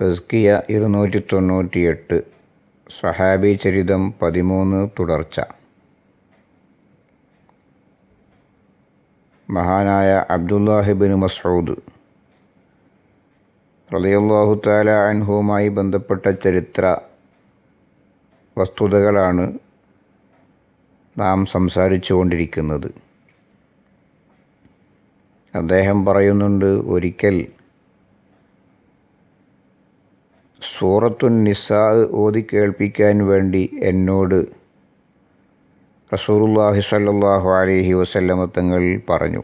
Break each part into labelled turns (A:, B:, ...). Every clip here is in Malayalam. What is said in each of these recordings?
A: തസ്കിയ ഇരുന്നൂറ്റി തൊണ്ണൂറ്റിയെട്ട് സഹാബി ചരിതം പതിമൂന്ന് തുടർച്ച. മഹാനായ അബ്ദുല്ലാഹിബിൻ മസൂദ് റളിയല്ലാഹു താല അൻഹുവുമായി ബന്ധപ്പെട്ട ചരിത്ര വസ്തുതകളാണ് നാം സംസാരിച്ചു കൊണ്ടിരിക്കുന്നത് അദ്ദേഹം പറയുന്നുണ്ട് ഒരിക്കൽ സൂറത്തുൻ നിസാ ഓതി കേൾപ്പിക്കാൻ വേണ്ടി എന്നോട് റസൂറുല്ലാഹി സല്ലാഹു അലഹി വസല്ലമ തങ്ങൾ പറഞ്ഞു.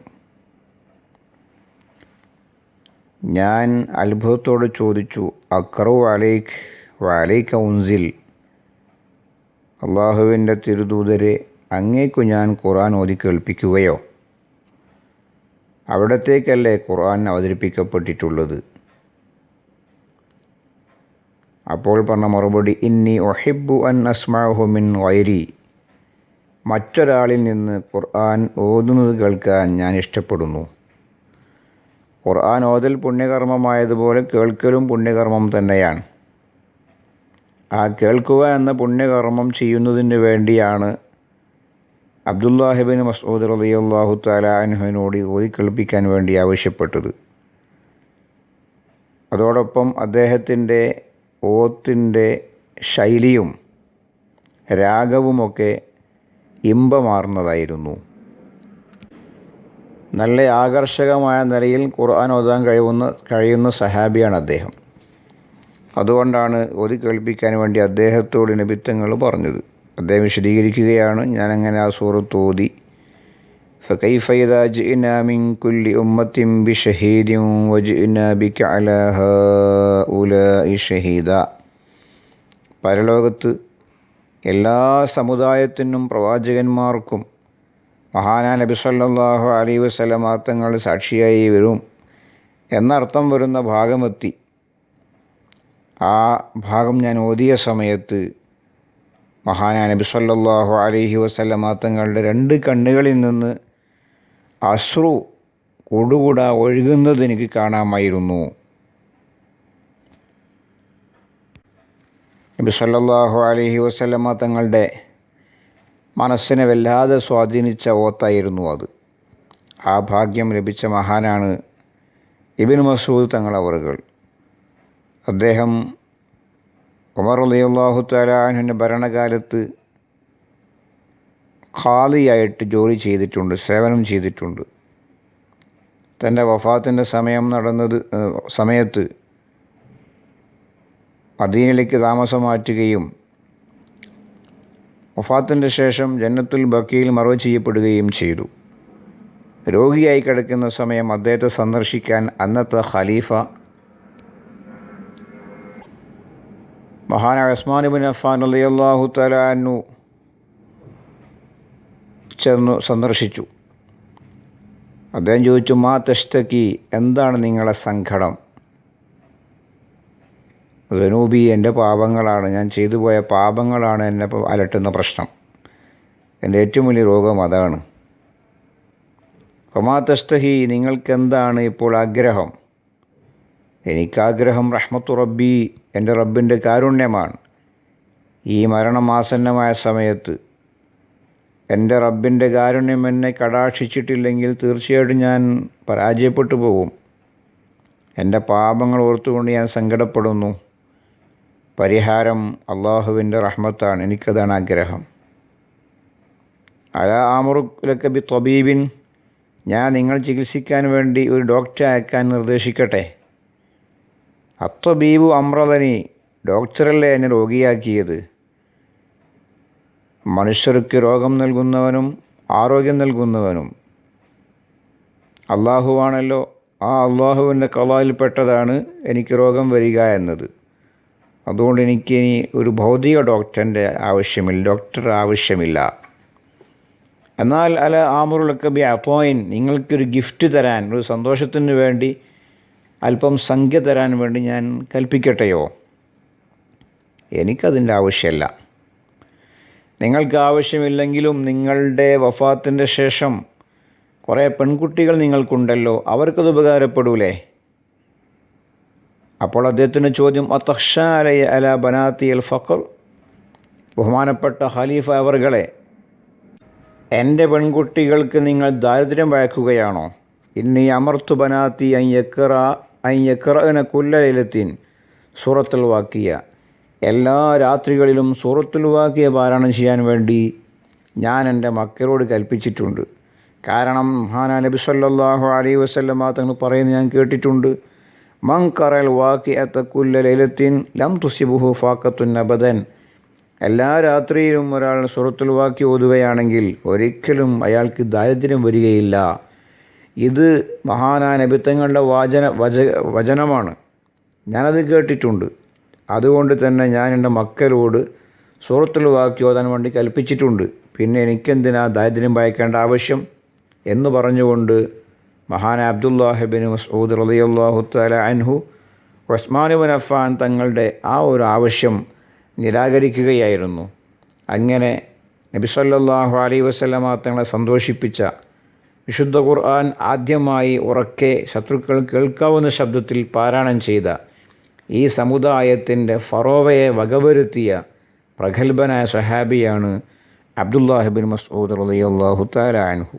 A: ഞാൻ അത്ഭുതത്തോട് ചോദിച്ചു അക്റു അലൈഖ് വാലേ ഉൻസിൽ? അള്ളാഹുവിന്റെ തിരുദൂതരെ അങ്ങേക്കു ഞാൻ ഖുർആൻ ഓതി കേൾപ്പിക്കുകയോ? അവിടത്തേക്കല്ലേ ഖുർആൻ അവതരിപ്പിക്കപ്പെട്ടിട്ടുള്ളത്? അപ്പോൾ പറഞ്ഞ മറുപടി ഇന്നി ഒഹിബു അൻ അസ്മാഹുമിൻ വൈരി മറ്റൊരാളിൽ നിന്ന് ഖുർആൻ ഓതുന്നത് കേൾക്കാൻ ഞാൻ ഇഷ്ടപ്പെടുന്നു. ഖുർആൻ ഓതൽ പുണ്യകർമ്മമായതുപോലെ കേൾക്കലും പുണ്യകർമ്മം തന്നെയാണ്. ആ കേൾക്കുക എന്ന പുണ്യകർമ്മം ചെയ്യുന്നതിന് വേണ്ടിയാണ് അബ്ദുല്ലാഹിബിൻ മസൂദ് റളിയല്ലാഹു തആല അൻഹുവിനോട് ഓതി കേൾപ്പിക്കാൻ വേണ്ടി ആവശ്യപ്പെട്ടത്. അതോടൊപ്പം അദ്ദേഹത്തിന്റെ ഓത്തിന്റെ ശൈലിയും രാഗവുമൊക്കെ ഇമ്പമാർന്നതായിരുന്നു. നല്ല ആകർഷകമായ നിലയിൽ ഖുർആൻ ഓതാൻ കഴിയുന്ന കഴിയുന്ന സഹാബിയാണ് അദ്ദേഹം. അതുകൊണ്ടാണ് ഓതി കേൾപ്പിക്കാൻ വേണ്ടി അദ്ദേഹത്തോട് നബിത്തങ്ങൾ പറഞ്ഞത്. അദ്ദേഹം വിശദീകരിക്കുകയാണ് ഞാനങ്ങനെ ആ സൂറത്ത് ഓതി فكيف إذا جئنا من كل أمة بشهيد وجئنا بك على هؤلاء شهيدا പരലോകത്ത് എല്ലാ സമുദായത്തിനും പ്രവാചകന്മാർക്കും മഹാനാ നബി സല്ലല്ലാഹു അലൈഹി വസല്ലമ തങ്ങൾ സാക്ഷിയായി വരും എന്നർത്ഥം വരുന്ന ഭാഗമെത്തി ആ ഭാഗം ഞാൻ ഓതിയ സമയത്ത് മഹാനാ നബി സല്ലല്ലാഹു അലൈഹി വസല്ലമ തങ്ങളുടെ രണ്ട് കണ്ണുകളിൽ നിന്ന് അശ്രു കൂടുകൂട ഒഴുകുന്നത് എനിക്ക് കാണാമായിരുന്നു. നബി സല്ലല്ലാഹു അലൈഹി വസല്ലമ തങ്ങളുടെ മനസ്സിനെ വല്ലാതെ സ്വാധീനിച്ച ഓത്തായിരുന്നു അത്. ആ ഭാഗ്യം ലഭിച്ച മഹാനാണ് ഇബിൻ മസൂദ് തങ്ങളവറുകൾ അദ്ദേഹം ഉമർ അലിയുള്ളാഹു തലാഹുവിന്റെ ഭരണകാലത്ത് ഖാദിയായിട്ട് ജോലി ചെയ്തിട്ടുണ്ട് സേവനം ചെയ്തിട്ടുണ്ട്. തന്റെ വഫാത്തിന്റെ സമയം നടന്നത് സമയത്ത് മദീനയിലേക്ക് താമസം മാറ്റുകയും വഫാത്തിന്റെ ശേഷം ജന്നത്തുൽ ബക്കിയിൽ മറവ് ചെയ്യപ്പെടുകയും ചെയ്തു. രോഗിയായി കിടക്കുന്ന സമയം അദ്ദേഹത്തെ സന്ദർശിക്കാൻ അന്നത്തെ ഖലീഫ മഹാനായ ബിൻ അഫാൻ അലിയല്ലാഹു തലാനു ചെന്നു സന്ദർശിച്ചു. അദ്ദേഹം ചോദിച്ചു മാ തെഷ്തക്കി എന്താണ് നിങ്ങളെ സങ്കടം? ധനൂബി എന്റെ പാപങ്ങളാണ്. ഞാൻ ചെയ്തു പോയ പാപങ്ങളാണ് എന്നെ അലട്ടുന്ന പ്രശ്നം. എന്റെ ഏറ്റവും വലിയ രോഗം അതാണ്. ഒമാ തസ്തഹി നിങ്ങൾക്കെന്താണ് ഇപ്പോൾ ആഗ്രഹം? എനിക്കാഗ്രഹം റഹ്മത്തു റബ്ബി എന്റെ റബ്ബിന്റെ കാരുണ്യമാണ്. ഈ മരണമാസന്നമായ സമയത്ത് എന്റെ റബ്ബിന്റെ കാരുണ്യം എന്നെ കടാക്ഷിച്ചിട്ടില്ലെങ്കിൽ തീർച്ചയായിട്ടും ഞാൻ പരാജയപ്പെട്ടു പോകും. എന്റെ പാപങ്ങൾ ഓർത്തുകൊണ്ട് ഞാൻ സങ്കടപ്പെടുന്നു. പരിഹാരം അള്ളാഹുവിന്റെ റഹ്മത്താണ്. എനിക്കതാണ് ആഗ്രഹം. അല ആമുറുലക്ക ബി ത്വബീബിൻ ഞാൻ നിങ്ങൾ ചികിത്സിക്കാൻ വേണ്ടി ഒരു ഡോക്ടറെ അയക്കാൻ നിർദ്ദേശിക്കട്ടെ. അത്വബീബു അമ്രതനി ഡോക്ടറല്ലേ എന്നെ രോഗിയാക്കിയത്? മനുഷ്യർക്ക് രോഗം നൽകുന്നവനും ആരോഗ്യം നൽകുന്നവനും. അള്ളാഹുവാണല്ലോ. ആ അള്ളാഹുവിന്റെ കലായിൽപ്പെട്ടതാണ് എനിക്ക് രോഗം വരിക എന്നത്. അതുകൊണ്ട് എനിക്ക് ഇനി ഒരു ഭൗതിക ഡോക്ടറിന്റെ ആവശ്യമില്ല ഡോക്ടർ ആവശ്യമില്ല. എന്നാൽ അല ആമുറുലൊക്കെ ബി അപ്പോയിൻ നിങ്ങൾക്കൊരു ഗിഫ്റ്റ് തരാൻ ഒരു സന്തോഷത്തിന് വേണ്ടി അല്പം സംഖ്യ തരാൻ വേണ്ടി ഞാൻ കൽപ്പിക്കട്ടെയോ? എനിക്കതിന്റെ ആവശ്യമല്ല. നിങ്ങൾക്ക് ആവശ്യമില്ലെങ്കിലും നിങ്ങളുടെ വഫാത്തിന്റെ ശേഷം കുറേ പെൺകുട്ടികൾ നിങ്ങൾക്കുണ്ടല്ലോ അവർക്കത് ഉപകാരപ്പെടൂലേ? അപ്പോൾ അദ്ദേഹത്തിന്റെ ചോദ്യം അത്തക്ഷാലയ അല ബനാത്തി അൽ ഫഖർ? ബഹുമാനപ്പെട്ട ഖലീഫ അവർകളെ എന്റെ പെൺകുട്ടികൾക്ക് നിങ്ങൾ ദാരിദ്ര്യം വയക്കുകയാണോ ഇന്നി അമർത്തു ബനാത്തി അയ്യക്കറ അയ്യക്കറന കുല്ലലത്തിൻ സൂറത്തുൽ വാക്കിയ. എല്ലാ രാത്രികളിലും സൂറത്തുൽ വാക്കിയ പാരായണം ചെയ്യാൻ വേണ്ടി ഞാൻ എന്റെ മക്കളോട് കൽപ്പിച്ചിട്ടുണ്ട്. കാരണം മഹാനാ നബി സല്ലാഹു അലൈഹി വസല്ലമ തങ്ങൾ പറയുന്നത് ഞാൻ കേട്ടിട്ടുണ്ട്. മങ്കറൽ വാക്കി അത്തക്കുല്ല ലൈലത്തിൻ ലം തുസിബുഹു ഫാക്കത്തുൻ നബദൻ. എല്ലാ രാത്രിയിലും ഒരാൾ സുറത്തുൽ വാക്കി ഓതുകയാണെങ്കിൽ ഒരിക്കലും അയാൾക്ക് ദാരിദ്ര്യം വരികയില്ല. ഇത് മഹാനാ നബിത്തങ്ങളുടെ വാചന വച വചനമാണ്. ഞാനത് കേട്ടിട്ടുണ്ട്. അതുകൊണ്ട് തന്നെ ഞാൻ എന്റെ മക്കളോട് സൂറത്തുൽ വാക്കി ഓതാൻ വേണ്ടി കൽപ്പിച്ചിട്ടുണ്ട്. പിന്നെ എനിക്കെന്തിനാ ദാരിദ്ര്യം ഭയക്കേണ്ട ആവശ്യം? എന്ന് പറഞ്ഞുകൊണ്ട് മഹാൻ അബ്ദുല്ലാഹിബിൻ മസൂദ് റളിയല്ലാഹു തആല അൻഹു ഉസ്മാനുബിൻ അഫാൻ തങ്ങളുടെ ആ ഒരു ആവശ്യം നിരാകരിക്കുകയായിരുന്നു. അങ്ങനെ നബി സല്ലല്ലാഹു അലൈ വസല്ലമ തങ്ങളെ സന്തോഷിപ്പിച്ച വിശുദ്ധ ഖുർആൻ ആദ്യമായി ഉറക്കെ ശത്രുക്കൾ കേൾക്കാവുന്ന ശബ്ദത്തിൽ പാരായണം ചെയ്ത ഈ സമുദായത്തിന്റെ ഫറോവയെ വകവരുത്തിയ പ്രഗത്ഭനായ സഹാബിയാണ് അബ്ദുല്ലാഹിബിൻ മസ്ഊദ് റളിയല്ലാഹു തആല അൻഹു.